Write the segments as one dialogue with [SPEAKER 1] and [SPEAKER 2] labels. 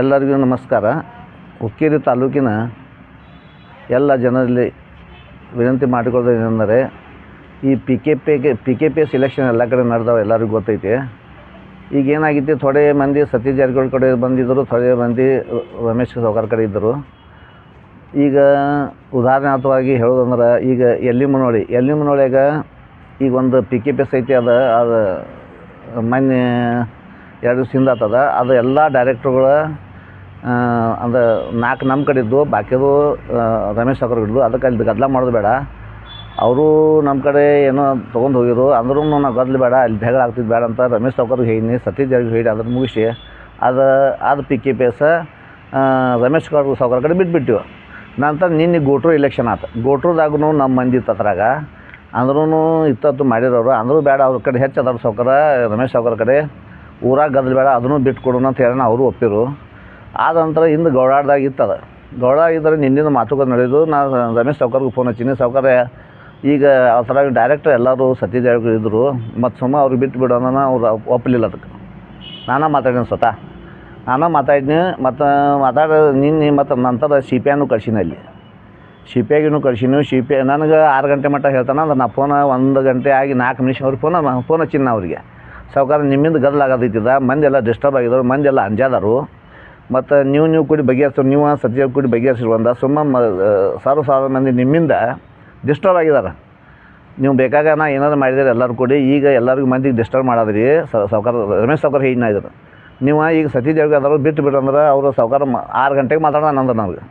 [SPEAKER 1] ಎಲ್ಲರಿಗೂ ನಮಸ್ಕಾರ. ಹುಕ್ಕೇರಿ ತಾಲೂಕಿನ ಎಲ್ಲ ಜನರಲ್ಲಿ ವಿನಂತಿ ಮಾಡಿಕೊಳ್ಳೋದು ಏನೆಂದರೆ ಈ ಪಿ ಕೆ ಪಿಗೆ P K P S election ಎಲ್ಲ ಕಡೆ ನಡೆದಾವೆ ಎಲ್ಲರಿಗೂ ಗೊತ್ತೈತಿ. ಈಗ ಏನಾಗಿತ್ತು ಥೋಡೆ ಮಂದಿ ಸತೀಶ್ ಜಾರಕಿಹೊಳಿ ಕಡೆ ಬಂದಿದ್ದರು ಥೊಡೆ ಮಂದಿ ರಮೇಶ್ ಸೌಕರ್ ಕಡೆ ಇದ್ದರು. ಈಗ ಉದಾಹರಣಾರ್ಥವಾಗಿ ಹೇಳೋದಂದ್ರೆ ಈಗ ಎಲ್ಲಿ ಮುನೋಳಿ ಎಲ್ಲಿ ಮುನೋಳಿಯಾಗ ಈಗ ಒಂದು ಪಿ ಕೆ ಪಿ ಎಸ್ ಐತಿ ಅದ ಅದು ಮೊನ್ನೆ ಎರಡು ಹಿಂದೆ ಆತದ ಅದು ಎಲ್ಲ ಡೈರೆಕ್ಟ್ರುಗಳ ಅಂದ್ರೆ ನಾಲ್ಕು ನಮ್ಮ ಕಡೆ ಇದ್ದು ಬಾಕಿದು ರಮೇಶ್ ಅವ್ರ ಹಿಡಿದು ಅದಕ್ಕೆ ಅಲ್ಲಿ ಗದ್ದಲ ಮಾಡೋದು ಬೇಡ. ಅವರು ನಮ್ಮ ಕಡೆ ಏನೋ ತೊಗೊಂಡು ಹೋಗಿದ್ರು. ಅಂದ್ರೂ ನಾವು ಗದ್ದಲು ಬೇಡ, ಅಲ್ಲಿ ಜಗಳ ಆಗ್ತಿದ್ದು ಬೇಡ ಅಂತ ರಮೇಶ್ ಸಾವ್ಕಾರ್ಗೆ ಹೇಳಿ, ಸತೀಶ್ ಜಾರಕಿಹೊಳಿ ಹೇಳಿ ಅದನ್ನು ಮುಗಿಸಿ, ಅದು ಅದು P K P S Ramesh Gowda ಸಾವ್ಕಾರ ಕಡೆ ಬಿಟ್ಬಿಟ್ಟಿವು ನಂತರ ನಿನ್ನೆ ಗೋಟ್ರು ಇಲೆಕ್ಷನ್ ಆಯ್ತು ಗೋಟ್ರದಾಗೂ ನಮ್ಮ ಮಂದಿ ತತ್ರಾಗ ಅಂದ್ರೂ ಇತ್ತತ್ತು ಮಾಡಿರೋರು. ಅಂದರೂ ಬೇಡ, ಅವ್ರ ಕಡೆ ಹೆಚ್ಚು ಅದಾರ ರಮೇಶ್ ಸಾವ್ಕಾರ ಕಡೆ. ಊರಾಗ ಗದ್ದಲ ಬೇಡ, ಅದನ್ನು ಬಿಟ್ಟು ಕೊಡೋಣ ಅಂತ ಹೇಳೋಣ ಅವರು ಒಪ್ಪಿರು. ಆದ ನಂತರ ಹಿಂದೆ ಗೌಡಾಡ್ದಾಗ ಇತ್ತದ ಗೌಡ ಇದ್ದರೆ ನಿನ್ನಿಂದ ಮಾತುಕತೆ ನಡೆದು ನಾನು ರಮೇಶ್ ಸಾವ್ಕಾರ್ಗೆ ಫೋನ್ ಹಚ್ಚೀನಿ. ಸಾವ್ಕಾರ ಈಗ ಆ ಥರ ಡೈರೆಕ್ಟ್ ಎಲ್ಲರೂ ಸತೀಶ್ ಇದ್ದರು ಮತ್ತು ಸುಮ್ಮ ಅವ್ರಿಗೆ ಬಿಟ್ಟು ಬಿಡೋಣ ಅವ್ರು ಒಪ್ಪಲಿಲ್ಲ ಅದಕ್ಕೆ. ನಾನೇ ಮಾತಾಡಿನ ಸ್ವತಃ. ನಾನೇ ಮಾತಾಡಿದ್ನಿ, ಮತ್ತು, ಮಾತಾಡ, ನಿನ್ನೆ ಮತ್ತು ನಂತರ ಸಿ ಪಿ ಐನು ಕಳ್ಸೀನಿ ಅಲ್ಲಿ. ಸಿ ಪಿ ಐಗಿನೂ ಕಳ್ಸೀನಿ ಸಿ ಪಿ ನನಗೆ ಆರು ಗಂಟೆ ಮಟ್ಟ ಹೇಳ್ತಾನೆ, ಅಂದ್ರೆ ನಾ ಫೋನ ಒಂದು ಗಂಟೆ ಆಗಿ ನಾಲ್ಕು ನಿಮಿಷ ಅವ್ರಿಗೆ ಫೋನ್ ಫೋನ್ ಹಚ್ಚೀನಿ ನಾ ಅವ್ರಿಗೆ. ಸಾವ್ಕಾರ ನಿಮ್ಮಿಂದ ಗದ್ದಲ ಆಗೋದೈತಿದ ಮಂದಿ ಎಲ್ಲ ಡಿಸ್ಟರ್ಬ್ ಆಗಿದ್ರು ಎಲ್ಲ ಅಂಜಾದರು ಮತ್ತು ನೀವು ನೀವು ಕೂಡಿ ಬಗೆಹರಿಸೋ ನೀವು ಸತ್ಯ ಕೂಡಿ ಬಗೆಹರಿಸಿರುವಂಥ ಸುಮ್ಮ ಮ ಸಾವಿರ ಸಾವಿರ ಮಂದಿ ನಿಮ್ಮಿಂದ ಡಿಸ್ಟರ್ಬ್ ಆಗಿದ್ದಾರೆ ನೀವು ಬೇಕಾಗ ನಾ ಏನಾದ್ರು ಮಾಡಿದರೆ ಎಲ್ಲರೂ ಕೂಡಿ, ಈಗ ಎಲ್ಲರಿಗೂ ಮಂದಿಗೆ ಡಿಸ್ಟರ್ಬ್ ಮಾಡಾದ್ರಿ ಸಾವುಕಾರ, ರಮೇಶ್ ಸಾವ್ಕಾರ ಹೀಗೆ ಇದ್ರು. ನೀವು ಈಗ ಸತೀಶ್ ಜಾರಕಿಹೊಳಿ ಅದರ ಬಿಟ್ಟು ಬಿಟ್ಟು ಅಂದ್ರೆ ಅವರು ಸಾವ್ಕಾರ ಆರು ಗಂಟೆಗೆ ಮಾತಾಡೋಣ ನಂದ್ರೆ ನನಗೆ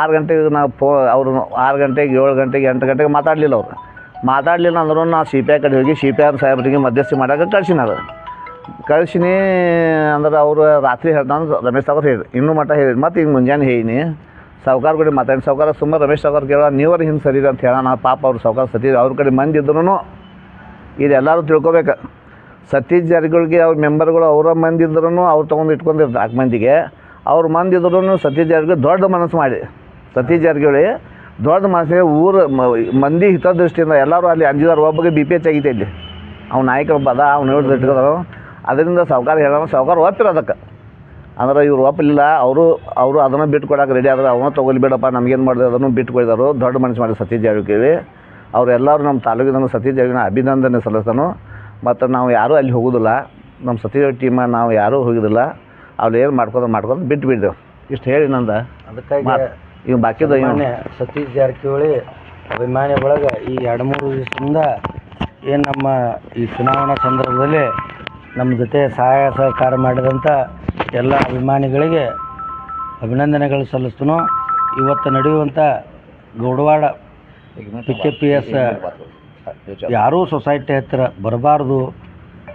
[SPEAKER 1] ಆರು ಗಂಟೆಗೆ ನಾವು ಫೋ, ಅವರು ಆರು ಗಂಟೆಗೆ ಏಳು ಗಂಟೆಗೆ ಎಂಟು ಗಂಟೆಗೆ ಮಾತಾಡಲಿಲ್ಲ ಅವ್ರು. ಮಾತಾಡಲಿಲ್ಲ ಅಂದ್ರೂ ನಾ ಸಿ ಪಿ ಐ ಕಡೆ ಹೋಗಿ ಸಿ ಪಿ ಐ ಸಾಹೇಬರಿಗೆ ಮಧ್ಯಸ್ಥಿ ಮಾಡಕ್ಕೆ ಕಳ್ಸಿನ ಅದು. ಕಳ್ಸಿನಿ ಅಂದ್ರೆ ಅವರು ರಾತ್ರಿ ಹೇಳ್ತಾನೆ ರಮೇಶ್ ಸಾವ್ಕಾರ ಹೇಳಿ ಇನ್ನೂ ಮಟ್ಟ ಹೇಳಿ ಮತ್ತು ಈಗ ಮುಂಜಾನೆ ಹೇಳಿನಿ, ಸಾವುಕಾರ ಕಡೆ ಮಾತಾಡಿ ಸಾವ್ಕಾರ ಸುಮ್ಮ ರಮೇಶ್ ಸಾವ್ಕಾರ ಕೇಳೋ, ನೀವರು ಹಿಂಗೆ ಸರಿ ಅಂತ ಹೇಳೋಣ. ಪಾಪ ಅವ್ರು ಸಾವ್ಕಾರ ಸತಿ ಅವ್ರ ಕಡೆ ಮಂದಿ ಇದ್ರೂ ಇದೆಲ್ಲರೂ ತಿಳ್ಕೊಬೇಕು. ಸತೀಶ್ ಜಾರಿಗಳಿಗೆ ಅವ್ರ ಮೆಂಬರ್ಗಳು ಅವರ ಮಂದಿ ಇದ್ರೂ ಅವ್ರು ತೊಗೊಂಡು ಇಟ್ಕೊಂಡಿರ್ತಾರೆ ನಾಲ್ಕು ಮಂದಿಗೆ. ಅವ್ರ ಮಂದಿ ಇದ್ರೂ ಸತೀಶ್ ಜಾರಿಗೆ ದೊಡ್ಡ ಮನಸ್ಸು ಮಾಡಿ. ಸತೀಶ್ ಜಾರಕಿಹೊಳಿ ದೊಡ್ಡ ಮನಸ್ಸಿಗೆ ಊರು ಮಂದಿ ಹಿತದೃಷ್ಟಿಯಿಂದ ಎಲ್ಲರೂ ಅಲ್ಲಿ ಅಂಜಿದಾರ ಒಬ್ಬಗೆ ಬಿ ಪಿ ಎಚ್ ಆಗೈತೆ ಇಲ್ಲಿ. ಅವ್ನ ನಾಯಕ ಒಬ್ಬ ಅದ ಅವ್ನು ಹಿಡಿದು ಇಟ್ಕೋದಾರ ಅದರಿಂದ ಸಾವ್ಕಾರ ಹೇಳೋ ಸೌಕಾರ ಒಪ್ಪಿರ ಅದಕ್ಕೆ. ಅಂದ್ರೆ ಇವ್ರು ಒಪ್ಪಲಿಲ್ಲ ಅವರು ಅವರು ಅದನ್ನು ಬಿಟ್ಟು ಕೊಡೋಕೆ ರೆಡಿ ಆದ್ರೆ ಅವನ್ನ ತೊಗೊಲಿ ಬಿಡಪ್ಪ ನಮ್ಗೇನು ಮಾಡಿದೆ ಅದನ್ನು ಬಿಟ್ಟು ಕೊಡಿದಾರು ದೊಡ್ಡ ಮನಸ್ಸು ಮಾಡಿ ಸತೀಶ್ ಜಾರಕಿಹೊಳಿ. ಅವರೆಲ್ಲರೂ ನಮ್ಮ ತಾಲೂಕಿನ ಸತೀಶ್ ಜಾರಕಿನ ಅಭಿನಂದನೆ ಸಲ್ಲಿಸ್ತಾನು. ಮತ್ತು ನಾವು ಯಾರೂ ಅಲ್ಲಿ ಹೋಗೋದಿಲ್ಲ. ನಮ್ಮ ಸತೀಶ್ ಟೀಮ ನಾವು ಯಾರೂ ಹೋಗೋದಿಲ್ಲ. ಅವ್ರು ಏನು ಮಾಡ್ಕೊಂಡು ಮಾಡ್ಕೊಂಡು ಬಿಟ್ಟು ಬಿಡ್ದೆವು ಇಷ್ಟು ಹೇಳಿ ನಂದ.
[SPEAKER 2] ಅದಕ್ಕಾಗಿ
[SPEAKER 1] ಇವ್ ಬಾಕಿದ
[SPEAKER 2] ಮಾನ್ಯ ಸತೀಶ್ ಜಾರಕಿಹೊಳಿ ಅಭಿಮಾನಿ ಒಳಗೆ ಈ ಎರಡು ಮೂರು ದಿವಸದಿಂದ ಏನು ನಮ್ಮ ಈ ಚುನಾವಣಾ ಸಂದರ್ಭದಲ್ಲಿ ನಮ್ಮ ಜೊತೆ ಸಹಾಯ ಸಹಕಾರ ಮಾಡಿದಂಥ ಎಲ್ಲ ಅಭಿಮಾನಿಗಳಿಗೆ ಅಭಿನಂದನೆಗಳು ಸಲ್ಲಿಸ್ತನು, ಇವತ್ತು ನಡೆಯುವಂಥ Gowdawad P K P S ಯಾರೂ ಸೊಸೈಟಿ ಹತ್ತಿರ ಬರಬಾರ್ದು,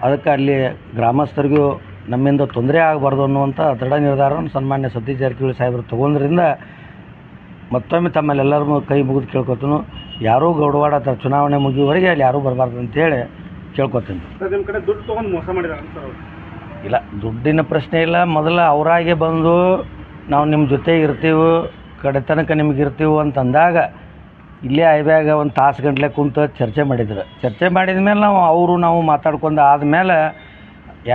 [SPEAKER 2] ಅದಕ್ಕೆ ಅಲ್ಲಿ ಗ್ರಾಮಸ್ಥರಿಗೂ ನಮ್ಮಿಂದ ತೊಂದರೆ ಆಗಬಾರ್ದು ಅನ್ನುವಂಥ ದೃಢ ನಿರ್ಧಾರವನ್ನು ಸನ್ಮಾನ್ಯ ಸತೀಶ್ ಜಾರಕಿಹೊಳಿ ಸಾಹೇಬರು ತಗೊಂಡ್ರಿಂದ ಮತ್ತೊಮ್ಮೆ ತಮ್ಮಲ್ಲೆಲ್ಲರೂ ಕೈ ಮುಗಿದು ಕೇಳ್ಕೊತನು. ಯಾರೂ ಗೌಡವಾಡ ಚುನಾವಣೆ ಮುಗಿಯುವವರೆಗೆ ಅಲ್ಲಿ ಯಾರೂ ಬರಬಾರ್ದು ಅಂತೇಳಿ ಕೇಳ್ಕೊತೀನಿ.
[SPEAKER 3] ನಿಮ್ಮ ಕಡೆ ದುಡ್ಡು ತೊಗೊಂಡು ಮೋಸ ಮಾಡಿದಾರೆ
[SPEAKER 2] ಇಲ್ಲ ದುಡ್ಡಿನ ಪ್ರಶ್ನೆ ಇಲ್ಲ. ಮೊದಲ ಅವರಾಗೆ ಬಂದು ನಾವು ನಿಮ್ಮ ಜೊತೆ ಇರ್ತೀವಿ ಕಡೆ ತನಕ ನಿಮ್ಗೆ ಇರ್ತೀವಿ ಅಂತಂದಾಗ ಇಲ್ಲೇ ಐಬ್ಯಾಗ ಒಂದು ತಾಸು ಗಂಟ್ಲೆ ಕುಂತು ಚರ್ಚೆ ಮಾಡಿದ್ರು. ಚರ್ಚೆ ಮಾಡಿದ ಮೇಲೆ ನಾವು ಅವರು ನಾವು ಮಾತಾಡ್ಕೊಂಡು ಆದಮೇಲೆ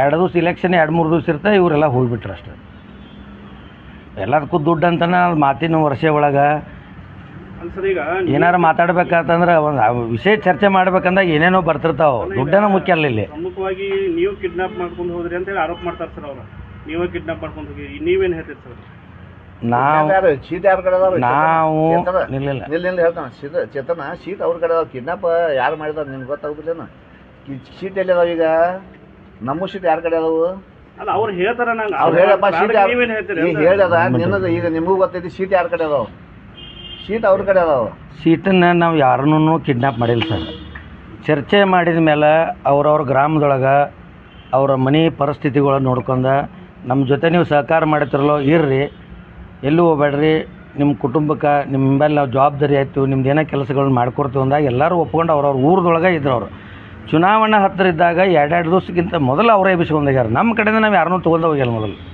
[SPEAKER 2] ಎರಡು ದಿವ್ಸ ಇಲೆಕ್ಷನ್ ಎರಡು ಮೂರು ದಿವ್ಸ ಇರ್ತಾ ಇವರೆಲ್ಲ ಹೋಗಿಬಿಟ್ರು ಅಷ್ಟೇ. ಎಲ್ಲದಕ್ಕೂ ದುಡ್ಡು ಅಂತಾನೆ ಅದು ಮಾತಿನ ವರ್ಷ ಒಳಗೆ.
[SPEAKER 3] ಈಗ
[SPEAKER 2] ಏನಾರು ಮಾತಾಡ್ಬೇಕಂತಂದ್ರೆ ಒಂದು ವಿಷಯ ಚರ್ಚೆ ಮಾಡ್ಬೇಕಂದಾಗ ಏನೇನೋ ಬರ್ತಿರ್ತಾವೆ. ದುಡ್ಡನ ಮುಖ್ಯ ಅಲ್ಲ ಇಲ್ಲಿ.
[SPEAKER 3] ಪ್ರಮುಖವಾಗಿ ನೀವು ಕಿಡ್ನಾಪ್ ಮಾಡ್ಕೊಂಡು ಹೋದ್ರಿ ಅಂತ ಹೇಳಿ ಆರೋಪ ಮಾಡ್ತಾರೆ ಸರ್ ಅವರು. ನೀವೇ ಕಿಡ್ನಾಪ್ ಮಾಡ್ಕೊಂಡು ಹೋಗಿ. ನೀವೇನು ಹೇಳ್ತೀರಿ ಸರ್?
[SPEAKER 2] ನಾವು
[SPEAKER 1] ಯಾರು? ಕಡೆ ಅದಾವ
[SPEAKER 2] ನಾವು ನಿಲ್ಲಿಲ್ಲ.
[SPEAKER 1] ನಿಲ್ಲ ನಿಲ್ಲ ಹೇಳ್ತಾನೆ. ಶೀತ ಚೇತನ ಶೀಟ್ ಅವ್ರ ಕಡೆ ಅದಾವ. ಕಿಡ್ನಾಪ್ ಯಾರು ಮಾಡಿದಾರೆ ನಿಮ್ಗೆ ಗೊತ್ತಾಗುದಿಲ್ಲ ಶೀಟ್ ಎಲ್ಲಿ ಅದಾವ ಈಗ? ನಮ್ಮ ಶೀಟ್ ಯಾರ ಕಡೆ ಅದಾವು?
[SPEAKER 3] ಅಲ್ಲ ಅವ್ರು ಹೇಳ್ತಾರ ನಂಗೆ.
[SPEAKER 1] ಅವ್ರು ಹೇಳಪ್ಪ ಶೀಟ್ ಯಾರ್-
[SPEAKER 3] ನೀವೇನು ಹೇಳ್ತೀರಿ
[SPEAKER 1] ಈಗ ಹೇಳ್ಯದ ನಿನ್ನದು ಈಗ ನಿಮಗೂ ಗೊತ್ತೈತಿ ಶೀಟ್ ಯಾರ ಕಡೆ ಅದಾವ? ಶೀಟ್ ಅವ್ರ ಕಡೆ ಅದಾವ.
[SPEAKER 2] ಸೀಟನ್ನು ನಾವು ಯಾರನ್ನೂ ಕಿಡ್ನಾಪ್ ಮಾಡಿಲ್ಲ ಸರ್. ಚರ್ಚೆ ಮಾಡಿದ ಮೇಲೆ ಅವ್ರವ್ರ ಗ್ರಾಮದೊಳಗೆ ಅವರ ಮನೆ ಪರಿಸ್ಥಿತಿಗಳ ನೋಡ್ಕೊಂಡು ನಮ್ಮ ಜೊತೆ ನೀವು ಸಹಕಾರ ಮಾಡ್ತಿರಲ್ಲೋ ಇರ್ರಿ. ಎಲ್ಲೂ ಹೋಗ್ಬೇಡ್ರಿ. ನಿಮ್ಮ ಕುಟುಂಬಕ್ಕೆ ನಿಮ್ಮ ಮೇಲೆ ನಾವು ಜವಾಬ್ದಾರಿ ಆಯಿತು ನಿಮ್ದು ಏನೋ ಕೆಲಸಗಳನ್ನ ಮಾಡ್ಕೊಡ್ತೀವಿ ಅಂದಾಗ ಎಲ್ಲರೂ ಒಪ್ಕೊಂಡು ಅವ್ರವ್ರ ಊರದೊಳಗೆ ಇದ್ರು ಅವರು. ಚುನಾವಣೆ ಹತ್ತಿರ ಇದ್ದಾಗ ಎರಡೆರಡು ದಿವಸಕ್ಕಿಂತ ಮೊದಲು ಅವರೇ ಬಿಸಿಕೊಂಡಿದ್ದಾರೆ ನಮ್ಮ ಕಡೆಯಿಂದ ನಾವು ಯಾರನ್ನೂ ತೊಗೊಂಡು ಹೋಗಿಲ್ಲ ಮೊದಲು.